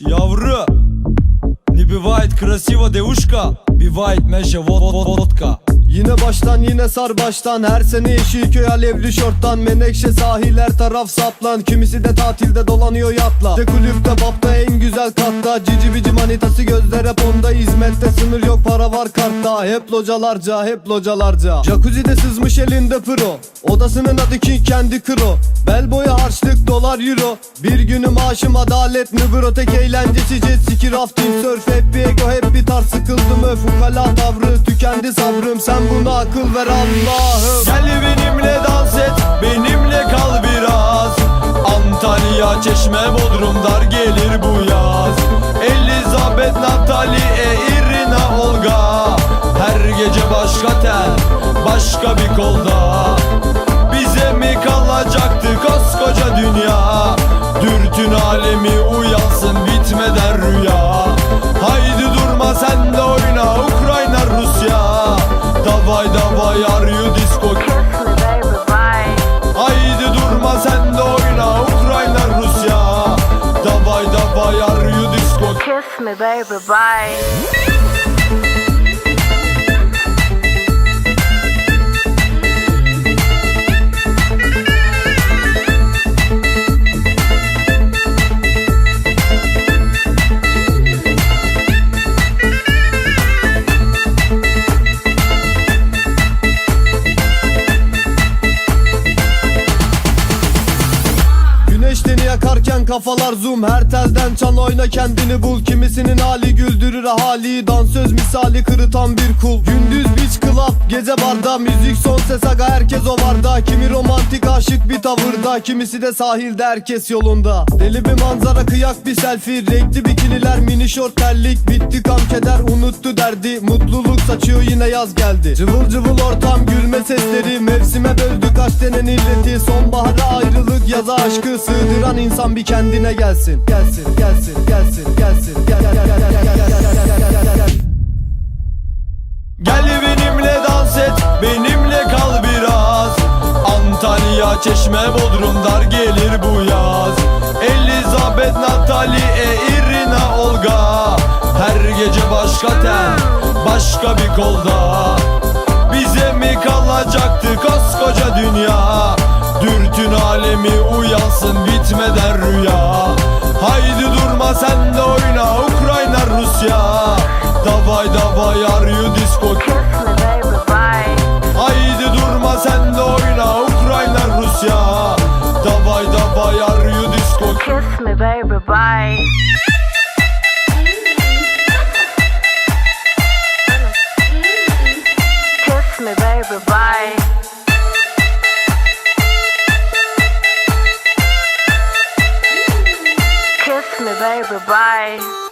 yavru Не бывает красиво девушка Бывает меже водка Yine baştan yine sar baştan Her sene Yeşilköy alevli şorttan Menekşe sahil her taraf saplan Kimisi de tatilde dolanıyor yatla De kulüpte bapta en güzel katta. Cici bici manitası gözler hep onda. Hizmette sınır yok para var kartta. Hep localarca hep localarca. Jacuzzi'de sızmış elinde pro. Odasının adı King kendi kro Bel boyu harçlık dolar euro. Bir günü maaşım adalet mi bro Tek eğlencesi jet ski rafting surf Hep bir ego hep bir tarz sıkıldım. Öf Ukala tavrı tükendi sabrım. Sen buna akıl ver Allah'ım. Gel benimle dans et Benimle kal biraz. Antalya, Çeşme, Bodrum dar gelir bu başka bir kolda. Bize mi kalacaktı koskoca dünya? Dürtün alemi uyansın bitmeden rüya. Haydi durma sen de oyna Ukrayna, Rusya. Davay davay are you disco. Haydi durma sen de oyna Ukrayna Rusya. Davay davay are you disco. Kiss me baby bye kafalar zoom. Her telden çal oyna kendini bul. Kimisinin hali güldürür ahali Dansöz misali kırıtan bir kul. Gündüz gece barda Müzik son ses aga herkes o varda Kimi romantik aşık bir tavırda Kimisi de sahilde herkes yolunda. Deli bir manzara kıyak bir selfie Renkli bikiniler mini şort terlik. Bitti kam keder unuttu derdi. Mutluluk saçıyor yine yaz geldi. Cıvıl cıvıl ortam gülme sesleri. Mevsime böldü kaç denen illeti. Sonbahara ayrılık yaza aşkı. Sığdıran insan bir kendine gelsin Gelsin gelsin gelsin gelsin Çeşme, Bodrum dar gelir bu yaz. Elizabeth, Natalie, e, Irina, Olga. Her gece başka ten, başka bir kolda. Bize mi kalacaktı koskoca dünya? Dürtün alemi uyansın bitmeden rüya. Haydi durma sen de oyna Ukrayna Rusya. Davay davay are baby bye. Kiss me baby bye. Kiss me baby bye